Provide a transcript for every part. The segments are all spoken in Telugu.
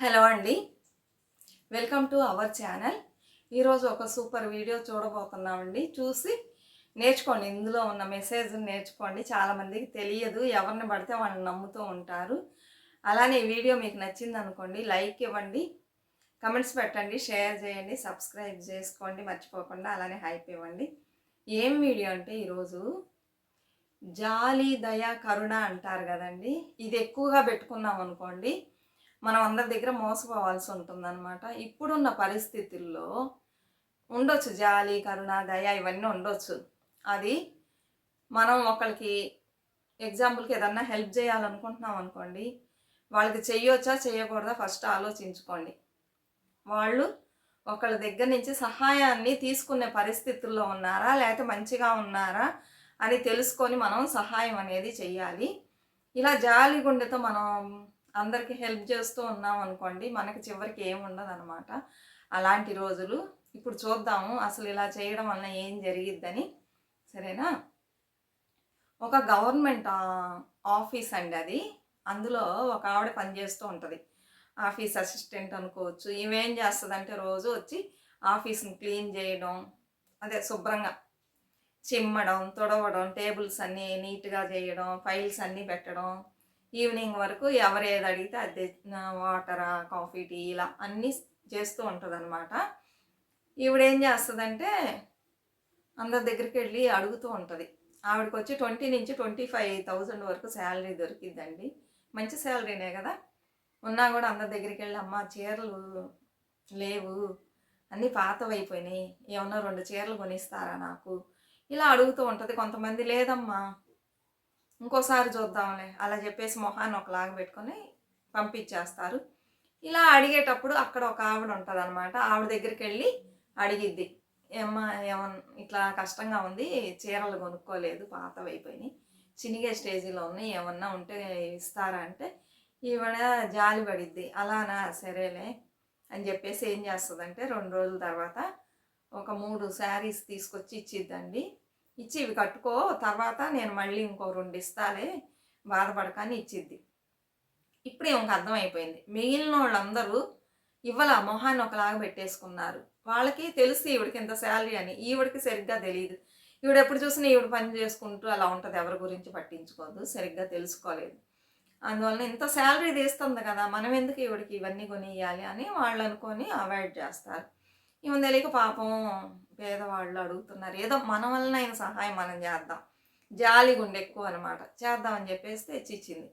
హలో అండి. Welcome to our channel. ఈరోజు ఒక సూపర్ వీడియో చూడబోతున్నామండి. చూసి నేర్చుకోండి. ఇందులో ఉన్న మెసేజ్ నేర్చుకోండి. చాలామందికి తెలియదు. ఎవరిని పడితే వాళ్ళని నమ్ముతూ ఉంటారు. అలానే వీడియో మీకు నచ్చింది అనుకోండి లైక్ ఇవ్వండి. కమెంట్స్ పెట్టండి షేర్ చేయండి సబ్స్క్రైబ్ చేసుకోండి. మర్చిపోకుండా అలానే హైప్ ఇవ్వండి. ఏం వీడియో అంటే ఈరోజు జాలి దయ కరుణ అంటారు కదండి. ఇది ఎక్కువగా పెట్టుకున్నాం అనుకోండి మనం అందరి దగ్గర మోసపోవాల్సి ఉంటుందన్నమాట. ఇప్పుడున్న పరిస్థితుల్లో ఉండొచ్చు. జాలి కరుణ దయ ఇవన్నీ ఉండొచ్చు. అది మనం ఒకరికి ఎగ్జాంపుల్కి ఏదన్నా హెల్ప్ చేయాలనుకుంటున్నాం అనుకోండి వాళ్ళకి చేయొచ్చా చేయకూడదా ఫస్ట్ ఆలోచించుకోండి. వాళ్ళు ఒకళ్ళ దగ్గర నుంచి సహాయాన్ని తీసుకునే పరిస్థితుల్లో ఉన్నారా లేకపోతే మంచిగా ఉన్నారా అని తెలుసుకొని మనం సహాయం అనేది చేయాలి ఇలా జాలి గుండెతో మనం అందరికీ హెల్ప్ చేస్తూ ఉన్నాం అనుకోండి మనకి చివరికి ఏమి ఉండదు అనమాట అలాంటి రోజులు ఇప్పుడు చూద్దాము అసలు ఇలా చేయడం వల్ల ఏం జరిగిద్దని. సరేనా? ఒక గవర్నమెంట్ ఆఫీస్ అండి అది. అందులో ఒక ఆవిడ పనిచేస్తూ ఉంటుంది. ఆఫీస్ అసిస్టెంట్ అనుకోవచ్చు. ఇవేం చేస్తుందంటే రోజు వచ్చి ఆఫీస్ని క్లీన్ చేయడం అదే శుభ్రంగా చిమ్మడం తుడవడం టేబుల్స్ అన్నీ నీట్గా చేయడం ఫైల్స్ అన్నీ పెట్టడం ఈవినింగ్ వరకు ఎవరు ఏది అడిగితే అది వాటరా కాఫీ టీ ఇలా అన్నీ చేస్తూ ఉంటుంది అనమాట చేస్తుందంటే అందరి దగ్గరికి వెళ్ళి అడుగుతూ ఉంటుంది. ఆవిడకి వచ్చి ట్వంటీ నుంచి ట్వంటీ ఫైవ్ థౌజండ్ వరకు శాలరీ దొరికిద్దండి. మంచి శాలరీనే కదా. ఉన్నా కూడా అందరి దగ్గరికి వెళ్ళి అమ్మ చీరలు లేవు అన్నీ పాతవైపోయినాయి. ఏమన్నా రెండు చీరలు కొనిస్తారా నాకు? ఇలా అడుగుతూ ఉంటుంది. కొంతమంది లేదమ్మా ఇంకోసారి చూద్దాంలే. అలా చెప్పేసి మొహాన్ని ఒకలాగా పెట్టుకొని పంపించేస్తారు. ఇలా అడిగేటప్పుడు అక్కడ ఒక ఆవిడ ఉంటుంది అనమాట ఆవిడ దగ్గరికి వెళ్ళి అడిగిద్ది. ఏమ్మా ఏమన్ ఇట్లా కష్టంగా ఉంది చీరలు కొనుక్కోలేదు పాతవైపోయినాయి చినిగే స్టేజీలో ఉన్నాయి ఏమన్నా ఉంటే ఇస్తారా అంటే ఈవిడ జాలి పడిద్ది. అలానా సరేలే అని చెప్పేసి ఏం చేస్తుందంటే రెండు రోజుల తర్వాత ఒక మూడు శారీస్ తీసుకొచ్చి ఇచ్చిద్దండి. ఇచ్చి ఇవి కట్టుకో తర్వాత నేను మళ్ళీ ఇంకో రెండు ఇస్తాలే బాధపడకని ఇచ్చిద్ది. ఇప్పుడు ఇంక అర్థమైపోయింది. మిగిలిన వాళ్ళందరూ ఇవ్వాల మొహాన్ని ఒకలాగా పెట్టేసుకున్నారు. వాళ్ళకి తెలుసు ఈవిడికి ఇంత శాలరీ అని. ఈవిడికి సరిగ్గా తెలియదు ఈవిడ ఎప్పుడు చూసినా ఈవిడ పని చేసుకుంటూ అలా ఉంటుంది. ఎవరి గురించి పట్టించుకోదు. సరిగ్గా తెలుసుకోలేదు. అందువలన ఇంత శాలరీ తీస్తుంది కదా మనం ఎందుకు ఈవిడికి ఇవన్నీ కొనియాలి అని వాళ్ళు అనుకొని అవాయిడ్ చేస్తారు. ఈమె తెలియక పాపం పేదవాళ్ళు అడుగుతున్నారు. ఏదో మన వలన అయిన సహాయం మనం చేద్దాం. జాలి గుండె ఎక్కువ అనమాట చేద్దామని చెప్పేసి తెచ్చిచ్చింది.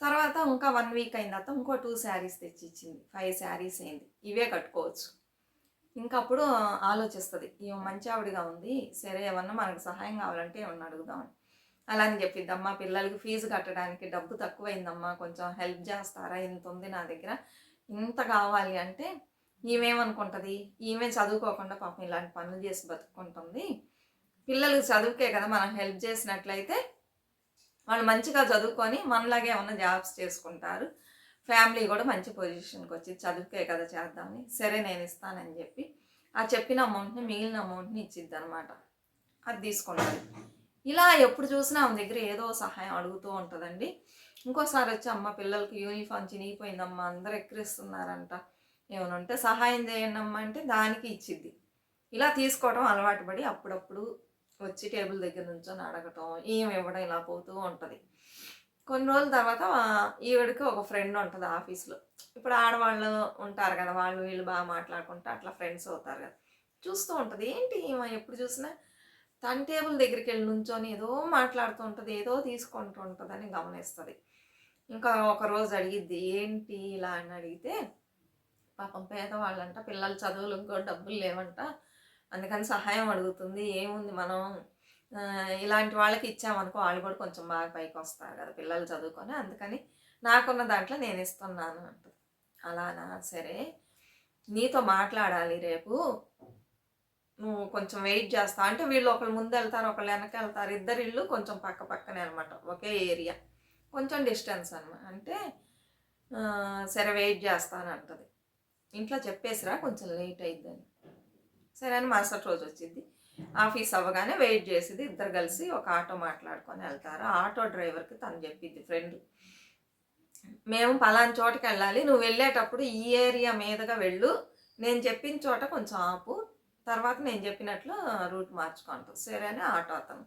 తర్వాత ఇంకా వన్ వీక్ అయిన తర్వాత ఇంకో టూ శారీస్ తెచ్చిచ్చింది. ఫైవ్ శారీస్ అయింది. ఇవే కట్టుకోవచ్చు. ఇంకా అప్పుడు ఆలోచిస్తుంది. ఈమె మంచి ఆవిడగా ఉంది. సరే ఏమన్నా మనకు సహాయం కావాలంటే ఏమన్నా అడుగుదామని. అలా అని చెప్పిద్దమ్మా పిల్లలకి ఫీజు కట్టడానికి డబ్బు తక్కువైందమ్మా. కొంచెం హెల్ప్ చేస్తారా? ఇంత ఉంది నా దగ్గర. ఇంత కావాలి అంటే ఈమెమనుకుంటుంది? ఈమె చదువుకోకుండా పాపం ఇలాంటి పనులు చేసి బతుకుంటుంది. పిల్లలకు చదువుకే కదా మనం హెల్ప్ చేసినట్లయితే వాళ్ళు మంచిగా చదువుకొని మనలాగే ఉన్న జాబ్స్ చేసుకుంటారు. ఫ్యామిలీ కూడా మంచి పొజిషన్కి వచ్చి చదువుకే కదా చేద్దామని సరే నేను ఇస్తానని చెప్పి ఆ చెప్పిన అమౌంట్ని మిగిలిన అమౌంట్ని ఇచ్చిద్ది అనమాట అది తీసుకుంటుంది. ఇలా ఎప్పుడు చూసినా ఆమె దగ్గర ఏదో సహాయం అడుగుతూ ఉంటుందండి. ఇంకోసారి వచ్చి అమ్మ పిల్లలకి యూనిఫామ్ చినిగిపోయిందమ్మా అందరూ ఎక్కిరిస్తున్నారంట. ఏమైనా ఉంటే సహాయం చేయండి అమ్మ అంటే దానికి ఇచ్చిద్ది. ఇలా తీసుకోవడం అలవాటు పడి అప్పుడప్పుడు వచ్చి టేబుల్ దగ్గర నుంచొని అడగటం ఈమె ఇవ్వడం ఇలా పోతూ ఉంటుంది. కొన్ని రోజుల తర్వాత ఈవిడికి ఒక ఫ్రెండ్ ఉంటుంది ఆఫీస్లో. ఇప్పుడు ఆడవాళ్ళు ఉంటారు కదా వాళ్ళు వీళ్ళు బాగా మాట్లాడుకుంటూ అట్లా ఫ్రెండ్స్ అవుతారు కదా. చూస్తూ ఉంటుంది. ఏంటి ఈమె ఎప్పుడు చూసినా తన టేబుల్ దగ్గరికి వెళ్ళి నుంచొని ఏదో మాట్లాడుతూ ఉంటుంది ఏదో తీసుకుంటూ ఉంటుందని గమనిస్తుంది. ఇంకా ఒక రోజు అడిగిద్ది ఏంటి? ఇలా అని అడిగితే పాపం పేదవాళ్ళంట పిల్లలు చదువులకు కూడా డబ్బులు లేవంట. అందుకని సహాయం అడుగుతుంది. ఏముంది మనం ఇలాంటి వాళ్ళకి ఇచ్చామనుకో వాళ్ళు కూడా కొంచెం బాగా పైకి వస్తారు కదా పిల్లలు చదువుకొని. అందుకని నాకున్న దాంట్లో నేను ఇస్తున్నాను అంటుంది అలానా? సరే. నీతో మాట్లాడాలి రేపు. నువ్వు కొంచెం వెయిట్ చేస్తా. అంటే వీళ్ళు ఒకళ్ళు ముందు వెళ్తారు ఒకళ్ళు వెనక వెళ్తారు. ఇద్దరు ఇల్లు కొంచెం పక్క పక్కనే అనమాట ఒకే ఏరియా. కొంచెం డిస్టెన్స్ అనమాట అంటే సరే వెయిట్ చేస్తాను అంటది. ఇంట్లో చెప్పేసిరా కొంచెం లేట్ అయిద్దని. సరే అని మరుసటి రోజు వచ్చింది. ఆఫీస్ అవ్వగానే వెయిట్ చేసేది ఇద్దరు కలిసి ఒక ఆటో మాట్లాడుకొని వెళ్తారు. ఆటో డ్రైవర్కి తను చెప్పింది ఫ్రెండ్ మేము పలానా చోటకి వెళ్ళాలి. నువ్వు వెళ్ళేటప్పుడు ఈ ఏరియా మీదుగా వెళ్ళు. నేను చెప్పిన చోట కొంచెం ఆపు. తర్వాత నేను చెప్పినట్లు రూట్ మార్చుకుంటాం. సరే అని ఆటో అతను.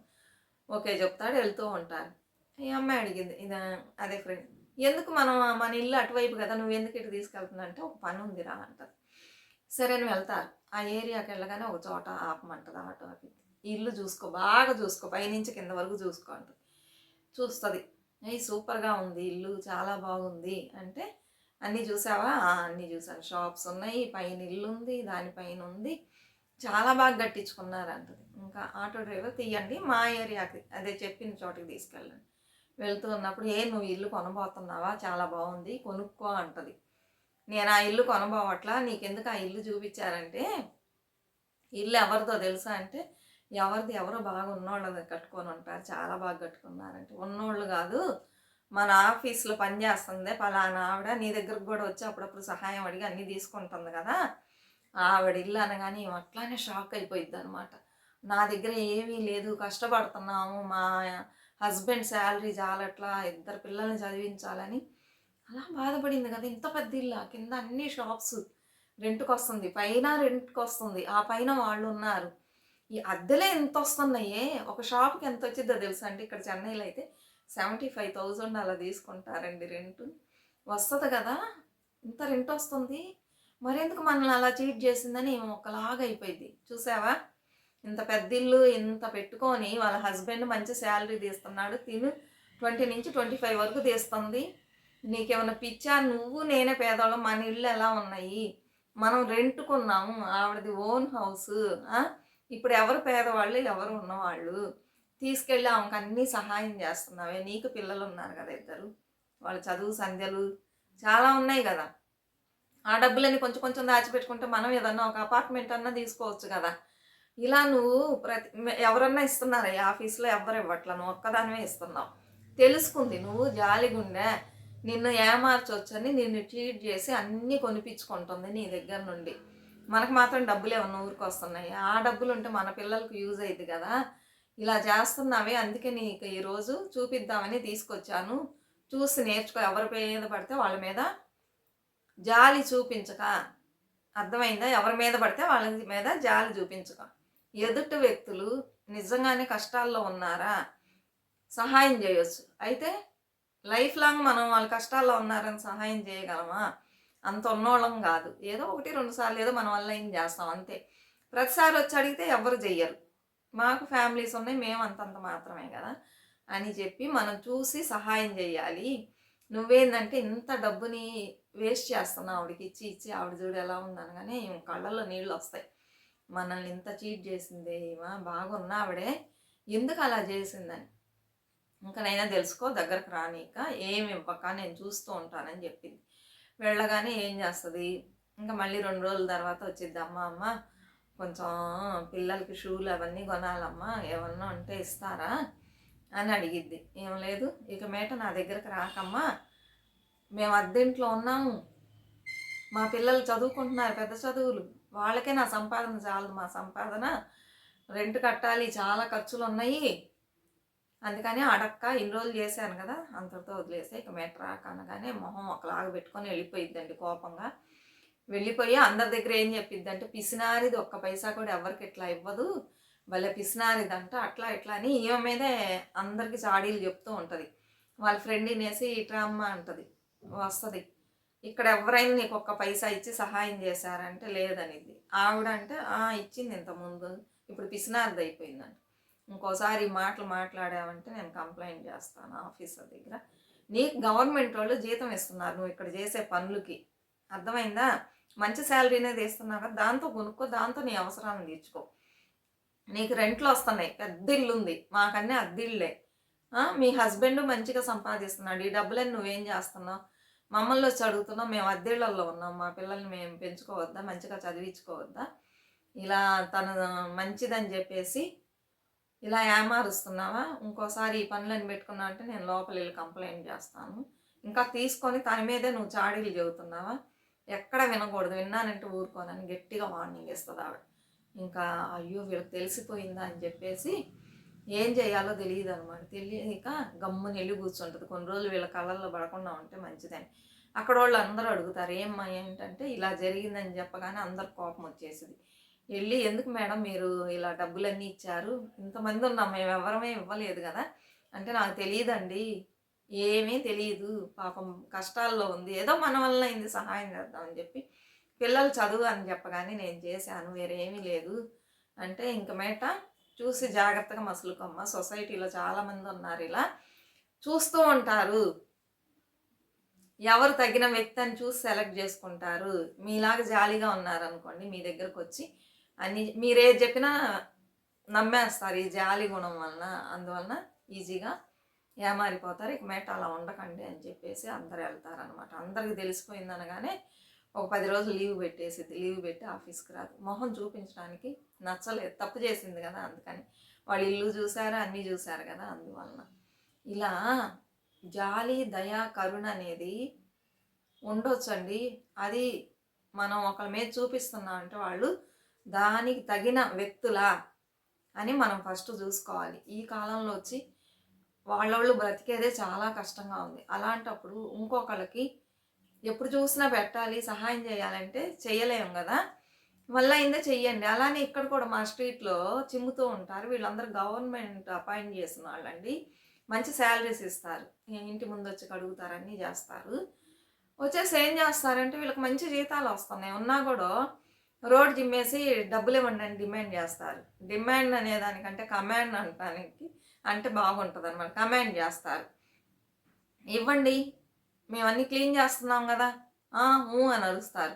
ఓకే చెప్తాడు వెళ్తూ ఉంటారు. ఈ అమ్మాయి అడిగింది ఇది అదే ఫ్రెండ్ ఎందుకు మనం మన ఇల్లు అటువైపు కదా నువ్వు ఎందుకు ఇటు తీసుకెళ్తున్నా అంటే ఒక పని ఉందిరా అంటారు సరే అని వెళ్తారు. ఆ ఏరియాకి వెళ్ళగానే ఒక చోట ఆపమంటుంది ఆటో ఆపి. ఇల్లు చూసుకో బాగా చూసుకో పైనుంచి కింద వరకు చూసుకో అంటుంది. చూస్తుంది. అయ్యి సూపర్గా ఉంది ఇల్లు చాలా బాగుంది అంటే అన్నీ చూసావా? అన్నీ చూసాను. షాప్స్ ఉన్నాయి పైన ఇల్లు ఉంది దానిపైన ఉంది. చాలా బాగా కట్టించుకున్నారు అంటది. ఇంకా ఆటో డ్రైవర్ తీయండి మా ఏరియాకి అదే చెప్పిన చోటకి తీసుకెళ్ళండి. వెళ్తూ ఉన్నప్పుడు ఏ నువ్వు ఇల్లు కొనబోతున్నావా? చాలా బాగుంది కొనుక్కో అంటది. నేను ఆ ఇల్లు కొనబోవట్లా? నీకెందుకు ఆ ఇల్లు చూపించారంటే? ఇల్లు ఎవరిదో తెలుసా? అంటే ఎవరిది? ఎవరో బాగా ఉన్నోళ్ళది కట్టుకొని ఉంటారు చాలా బాగా కట్టుకున్నారంటే. ఉన్నోళ్ళు కాదు మన ఆఫీస్లో పనిచేస్తుంది పలానా ఆవిడ నీ దగ్గరకు కూడా వచ్చి అప్పుడప్పుడు సహాయం అడిగి అన్నీ తీసుకుంటుంది కదా ఆవిడ ఇల్లు అనగానే అట్లానే షాక్ అయిపోయింది అనమాట నా దగ్గర ఏమీ లేదు కష్టపడుతున్నాము మా హస్బెండ్ శాలరీ చాలట్లా ఇద్దరు పిల్లల్ని చదివించాలని. అలా బాధపడింది కదా ఇంత పెద్ద ఇల్లు కింద అన్ని షాప్స్ రెంట్కి వస్తుంది పైన రెంట్కి వస్తుంది ఆ పైన వాళ్ళు ఉన్నారు ఈ అద్దెలే ఎంత వస్తున్నాయే ఒక షాప్కి ఎంత వచ్చిందో తెలుసా అండి? ఇక్కడ చెన్నైలో అయితే సెవెంటీ ఫైవ్ థౌజండ్ అలా తీసుకుంటారండి రెంట్. వస్తుంది కదా ఇంత రెంట్ వస్తుంది మరెందుకు మనల్ని అలా చీట్ చేసిందని ఒకలాగా అయిపోయింది చూసావా? ఇంత పెద్ద ఇల్లు ఇంత పెట్టుకొని వాళ్ళ హస్బెండ్ మంచి శాలరీ తీస్తున్నాడు. తిను ట్వంటీ నుంచి ట్వంటీ ఫైవ్ వరకు తీస్తుంది. నీకేమైనా పిచ్చా? నువ్వు నేనే పేదవాళ్ళం. మన ఇల్లు ఎలా ఉన్నాయి? మనం రెంట్కున్నాము. ఆవిడది ఓన్ హౌస్. ఇప్పుడు ఎవరు పేదవాళ్ళు? ఎవరు ఉన్నవాళ్ళు? తీసుకెళ్ళి ఆమెకు అన్నీ సహాయం చేస్తున్నావే. నీకు పిల్లలు ఉన్నారు కదా ఇద్దరు. వాళ్ళ చదువు సంధ్యలు చాలా ఉన్నాయి కదా. ఆ డబ్బులని కొంచెం కొంచెం దాచిపెట్టుకుంటే మనం ఏదన్నా ఒక అపార్ట్మెంట్ అన్నా తీసుకోవచ్చు కదా. ఇలా నువ్వు ప్రతి ఎవరన్నా ఇస్తున్నారా? ఈ ఆఫీస్లో ఎవరు ఇవ్వట్లా? నువ్వు ఒక్కదానివే ఇస్తున్నావు. తెలుసుకుంది. నువ్వు జాలిగుండె నిన్ను ఏమార్చొచ్చని నిన్ను ట్రీట్ చేసి అన్నీ కొనిపించుకుంటుంది నీ దగ్గర నుండి. మనకు మాత్రం డబ్బులు ఏమన్నా ఊరికి వస్తున్నాయి ఆ డబ్బులు ఉంటే మన పిల్లలకు యూజ్ అయ్యింది కదా. ఇలా చేస్తున్నావే అందుకే నీకు ఈరోజు చూపిద్దామని తీసుకొచ్చాను. చూసి నేర్చుకో. ఎవరి మీద పడితే వాళ్ళ మీద జాలి చూపించక. అర్థమైందా? ఎవరి మీద పడితే వాళ్ళ మీద జాలి చూపించక. ఎదుటి వ్యక్తులు నిజంగానే కష్టాల్లో ఉన్నారా? సహాయం చేయొచ్చు. అయితే లైఫ్ లాంగ్ మనం వాళ్ళ కష్టాల్లో ఉన్నారని సహాయం చేయగలమా? అంత ఉన్నోళ్ళం కాదు. ఏదో ఒకటి రెండు సార్లు ఏదో మన వల్ల ఏం చేస్తాం అంతే. ప్రతిసారి వచ్చి అడిగితే ఎవరు చెయ్యరు. మాకు ఫ్యామిలీస్ ఉన్నాయి మేము అంతంత మాత్రమే కదా అని చెప్పి మనం చూసి సహాయం చేయాలి. నువ్వేందంటే ఇంత డబ్బుని వేస్ట్ చేస్తున్నావు ఆవిడకి ఇచ్చి ఇచ్చి ఆవిడ చూడు ఎలా ఉందనగానే కళ్ళల్లో నీళ్ళు వస్తాయి. మనల్ని ఇంత చీట్ చేసిందే ఈమె బాగున్నా ఆవిడే? ఎందుకు అలా చేసిందని? ఇంకా నైనా తెలుసుకో దగ్గరకు రానిక ఏమి ఇవ్వక నేను చూస్తూ ఉంటానని చెప్పింది. వెళ్ళగానే ఏం చేస్తుంది? ఇంకా మళ్ళీ రెండు రోజుల తర్వాత వచ్చింది అమ్మ అమ్మ కొంచెం పిల్లలకి షూలు అవన్నీ కొనాలమ్మా ఏమన్నా ఉంటే ఇస్తారా? అని అడిగిద్ది. ఏం లేదు ఇక మేట నా దగ్గరకు రాకమ్మా మేము అద్దెంట్లో ఉన్నాము. మా పిల్లలు చదువుకుంటున్నారు పెద్ద చదువులు. వాళ్ళకే నా సంపాదన చాలదు. మా సంపాదన రెంట్ కట్టాలి. చాలా ఖర్చులు ఉన్నాయి అందుకని అడక్క ఇన్ని రోజులు చేశాను కదా అంతటితో వదిలేసి ఇక మేట రాక అనగానే మొహం ఒకలాగా పెట్టుకొని వెళ్ళిపోయిద్దండి కోపంగా. వెళ్ళిపోయి అందరి దగ్గర ఏం చెప్పిద్దంటే పిసినారిది ఒక్క పైసా కూడా ఎవరికి ఇట్లా ఇవ్వదు. భలే పిసినారిదంట అట్లా ఇట్లా అని ఈమె మీదే అందరికి చాడీలు చెప్తూ ఉంటుంది. వాళ్ళ ఫ్రెండ్ నేసి ఇట్రా అమ్మ అంటది. వస్తుంది. ఇక్కడ ఎవరైనా నీకు ఒక్క పైసా ఇచ్చి సహాయం చేశారంటే లేదనిది ఆవిడ అంటే "ఆ, ఇచ్చింది ఇంతకుముందు ఇప్పుడు పిసినార్ది అయిపోయిందంట. ఇంకోసారి మాటలు మాట్లాడావంటే నేను కంప్లైంట్ చేస్తాను ఆఫీసర్ దగ్గర. నీకు గవర్నమెంట్ వాళ్ళు జీతం ఇస్తున్నారు నువ్వు ఇక్కడ చేసే పనులకి. అర్థమైందా? మంచి శాలరీనే తీస్తున్నావు కదా దాంతో కొనుక్కో దాంతో నీ అవసరాలను తీర్చుకో. నీకు రెంట్లు వస్తున్నాయి పెద్ద ఇల్లు ఉంది. మాకన్నీ అద్దిళ్ళే మీ హస్బెండ్ మంచిగా సంపాదిస్తున్నాడు. ఈ డబ్బులని నువ్వేం చేస్తున్నావు? మమ్మల్ని వచ్చి అడుగుతున్నాం మేము అద్దెళ్ళల్లో ఉన్నాం మా పిల్లల్ని మేము పెంచుకోవద్దా మంచిగా చదివించుకోవద్దా? ఇలా తను మంచిదని చెప్పేసి ఇలా ఏమారుస్తున్నావా? ఇంకోసారి ఈ పనులను పెట్టుకున్నా అంటే నేను లోపల వెళ్ళి కంప్లైంట్ చేస్తాను. ఇంకా తీసుకొని తన మీదే నువ్వు చాడీలు చెబుతున్నావా? ఎక్కడ వినకూడదు విన్నానంటే ఊరుకోనని గట్టిగా వార్నింగ్ ఇస్తుంది ఆవిడ. ఇంకా అయ్యో వీళ్ళకి తెలిసిపోయిందా అని చెప్పేసి ఏం చేయాలో తెలియదు అనమాట తెలియక గమ్మున వెళ్ళి కూర్చుంటుంది. కొన్ని రోజులు వీళ్ళ కళ్ళల్లో పడకుండా ఉంటే మంచిదని. అక్కడ వాళ్ళు అందరూ అడుగుతారు ఏమ్మా ఏంటంటే ఇలా జరిగిందని చెప్పగానే అందరు కోపం వచ్చేసింది వెళ్ళి ఎందుకు మేడం మీరు ఇలా డబ్బులన్నీ ఇచ్చారు? ఇంతమంది ఉన్నాం మేము ఎవరమే ఇవ్వలేదు కదా. అంటే నాకు తెలియదండి. ఏమీ తెలియదు. పాపం కష్టాల్లో ఉంది. ఏదో మన వల్ల అయింది సహాయం చేద్దామని చెప్పి పిల్లలు చదువు అని చెప్పగానే నేను చేశాను. వేరేమీ లేదు. అంటే ఇంక మేట చూసి జాగ్రత్తగా మసులుకోమ్మ. సొసైటీలో చాలామంది ఉన్నారు ఇలా. చూస్తూ ఉంటారు. ఎవరు తగిన వ్యక్తి అని చూసి సెలెక్ట్ చేసుకుంటారు. మీలాగా జాలీగా ఉన్నారనుకోండి మీ దగ్గరకు వచ్చి అన్ని మీరేది చెప్పినా నమ్మేస్తారు. ఈ జాలి గుణం వలన అందువలన ఈజీగా ఏమారిపోతారు. ఇక మేట అలా ఉండకండి అని చెప్పేసి అందరు వెళ్తారనమాట అందరికి తెలిసిపోయింది అనగానే ఒక పది రోజులు లీవ్ పెట్టేసిద్ది లీవ్ పెట్టి ఆఫీస్కి రాదు. మొహం చూపించడానికి నచ్చలేదు. తప్పు చేసింది కదా అందుకని. వాళ్ళు ఇల్లు చూసారు అన్నీ చూసారు కదా అందువలన. ఇలా జాలి దయ కరుణ అనేది ఉండొచ్చండి. అది మనం ఒకరి మీద చూపిస్తున్నాం అంటే వాళ్ళు దానికి తగిన వ్యక్తులా అని మనం ఫస్ట్ చూసుకోవాలి. ఈ కాలంలో వచ్చి వాళ్ళోళ్ళు బ్రతికేదే చాలా కష్టంగా ఉంది. అలాంటప్పుడు ఇంకొకళ్ళకి ఎప్పుడు చూసినా పెట్టాలి సహాయం చేయాలంటే చేయలేము కదా. మళ్ళీ అయిందే చెయ్యండి. అలానే ఇక్కడ కూడా మా స్ట్రీట్లో చిమ్ముతూ ఉంటారు. వీళ్ళందరూ గవర్నమెంట్ అపాయింట్ చేసిన వాళ్ళండి. మంచి శాలరీస్ ఇస్తారు. ఇంటి ముందు వచ్చి కడుగుతారు అన్నీ చేస్తారు. వచ్చేసి ఏం చేస్తారంటే వీళ్ళకి మంచి జీతాలు వస్తున్నాయి. ఉన్నా కూడా రోడ్ జిమ్మేసి డబ్బులు ఇవ్వండి అని డిమాండ్ చేస్తారు. డిమాండ్ అనే దానికంటే కమాండ్ అంటానికి అంటే బాగుంటుంది అనమాట కమాండ్ చేస్తారు. ఇవ్వండి. మేము అన్నీ క్లీన్ చేస్తున్నాం కదా. అని అరుస్తారు.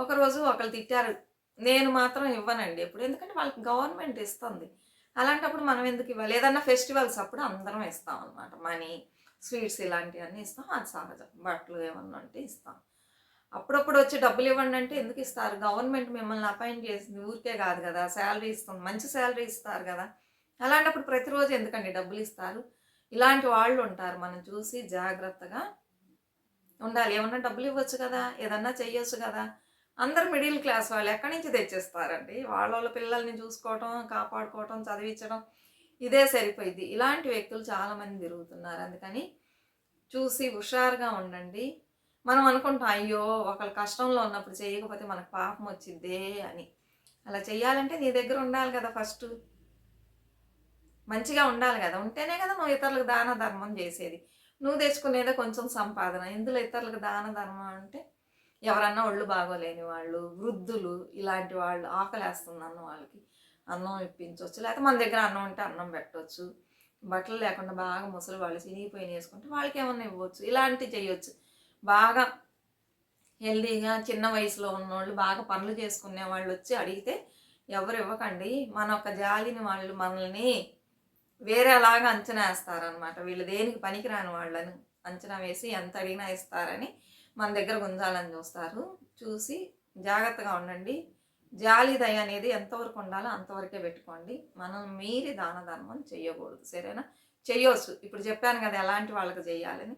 ఒకరోజు ఒకరు తిట్టారు. నేను మాత్రం ఇవ్వనండి ఎప్పుడు. ఎందుకంటే వాళ్ళకి గవర్నమెంట్ ఇస్తుంది. అలాంటప్పుడు మనం ఎందుకు ఇవ్వాలి? ఏదన్నా ఫెస్టివల్స్ అప్పుడు అందరం ఇస్తాం అనమాట మనీ స్వీట్స్ ఇలాంటివన్నీ ఇస్తాం. అది సహజం. బట్టలు ఏమన్నా అంటే ఇస్తాం. అప్పుడప్పుడు వచ్చి డబ్బులు ఇవ్వండి అంటే ఎందుకు ఇస్తారు? గవర్నమెంట్ మిమ్మల్ని అపాయింట్ చేసింది ఊరికే కాదు కదా. శాలరీ ఇస్తుంది. మంచి శాలరీ ఇస్తారు కదా. అలాంటప్పుడు ప్రతిరోజు ఎందుకండి డబ్బులు ఇస్తారు? ఇలాంటి వాళ్ళు ఉంటారు. మనం చూసి జాగ్రత్తగా ఉండాలి. ఏమన్నా డబ్బులు ఇవ్వచ్చు కదా? ఏదన్నా చెయ్యొచ్చు కదా? అందరు మిడిల్ క్లాస్ వాళ్ళు ఎక్కడి నుంచి తెచ్చిస్తారండి? వాళ్ళ వాళ్ళ పిల్లల్ని చూసుకోవటం కాపాడుకోవటం చదివించడం ఇదే సరిపోయింది ఇలాంటి వ్యక్తులు చాలామంది తిరుగుతున్నారు. అందుకని చూసి హుషారుగా ఉండండి. మనం అనుకుంటాం అయ్యో ఒకళ్ళు కష్టంలో ఉన్నప్పుడు చేయకపోతే మనకు పాపం వచ్చిద్దే అని. అలా చేయాలంటే నీ దగ్గర ఉండాలి కదా ఫస్ట్. మంచిగా ఉండాలి కదా? ఉంటేనే కదా నువ్వు ఇతరులకు దాన ధర్మం చేసేది. నువ్వు తెచ్చుకునేదే కొంచెం సంపాదన. ఇందులో ఇతరులకు దాన ధర్మం అంటే ఎవరన్నా ఒళ్ళు బాగోలేని వాళ్ళు వృద్ధులు ఇలాంటి వాళ్ళు ఆకలేస్తుంది అన్న వాళ్ళకి. అన్నం ఇప్పించవచ్చు లేకపోతే మన దగ్గర అన్నం ఉంటే అన్నం పెట్టవచ్చు బట్టలు లేకుండా బాగా ముసలి వాళ్ళు చినిగిపోయిన వేసుకుంటే వాళ్ళకి ఏమన్నా ఇవ్వచ్చు. ఇలాంటివి చేయొచ్చు. బాగా హెల్దీగా చిన్న వయసులో ఉన్నోళ్ళు బాగా పనులు చేసుకునే వాళ్ళు వచ్చి అడిగితే ఎవరు ఇవ్వకండి. మన ఒక జాలిని వాళ్ళు మనల్ని వేరేలాగా అంచనా వేస్తారనమాట వీళ్ళు దేనికి పనికిరాని వాళ్ళని అంచనా వేసి ఎంత అడిగినా ఇస్తారని మన దగ్గర గుంజాలని చూస్తారు. చూసి జాగ్రత్తగా ఉండండి. జాలి దయ అనేది ఎంతవరకు ఉండాలో అంతవరకే పెట్టుకోండి. మనం మీరి దాన ధర్మం చేయకూడదు సరేనా? చేయవచ్చు ఇప్పుడు చెప్పాను కదా ఎలాంటి వాళ్ళకి చేయాలని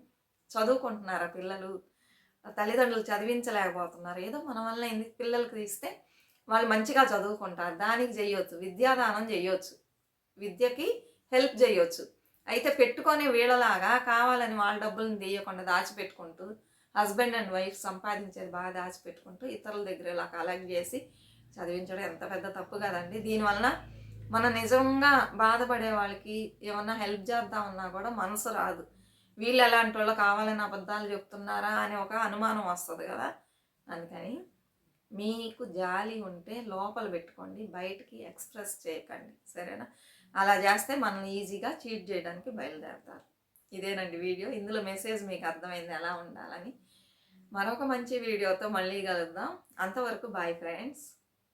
చదువుకుంటున్నారా పిల్లలు? తల్లిదండ్రులు చదివించలేకపోతున్నారు. ఏదో మన వల్ల ఏంది పిల్లలకి ఇస్తే వాళ్ళు మంచిగా చదువుకుంటారు. దానికి చేయొచ్చు విద్యాదానం చేయొచ్చు విద్యకి హెల్ప్ చేయొచ్చు. అయితే పెట్టుకునే వీళ్ళలాగా కావాలని వాళ్ళ డబ్బులను తీయకుండా దాచిపెట్టుకుంటూ హస్బెండ్ అండ్ వైఫ్ సంపాదించేది బాగా దాచిపెట్టుకుంటూ ఇతరుల దగ్గర ఇలా కలెక్ట్ చేసి చదివించడం ఎంత పెద్ద తప్పు కదండి. దీనివలన మన నిజంగా బాధపడే వాళ్ళకి ఏమన్నా హెల్ప్ చేద్దామన్నా కూడా మనసు రాదు. వీళ్ళు ఎలాంటి వాళ్ళు కావాలని అబద్ధాలు చెప్తున్నారా అని ఒక అనుమానం వస్తుంది కదా. అందుకని మీకు జాలి ఉంటే లోపల పెట్టుకోండి బయటికి ఎక్స్ప్రెస్ చేయకండి. సరేనా? అలా చేస్తే మనల్ని ఈజీగా చీట్ చేయడానికి బయలుదేరతారు. ఇదేనండి వీడియో. ఇందులో మెసేజ్ మీకు అర్థమైంది ఎలా ఉండాలని. మరొక మంచి వీడియోతో మళ్ళీ కలుద్దాం. అంతవరకు బాయ్ ఫ్రెండ్స్.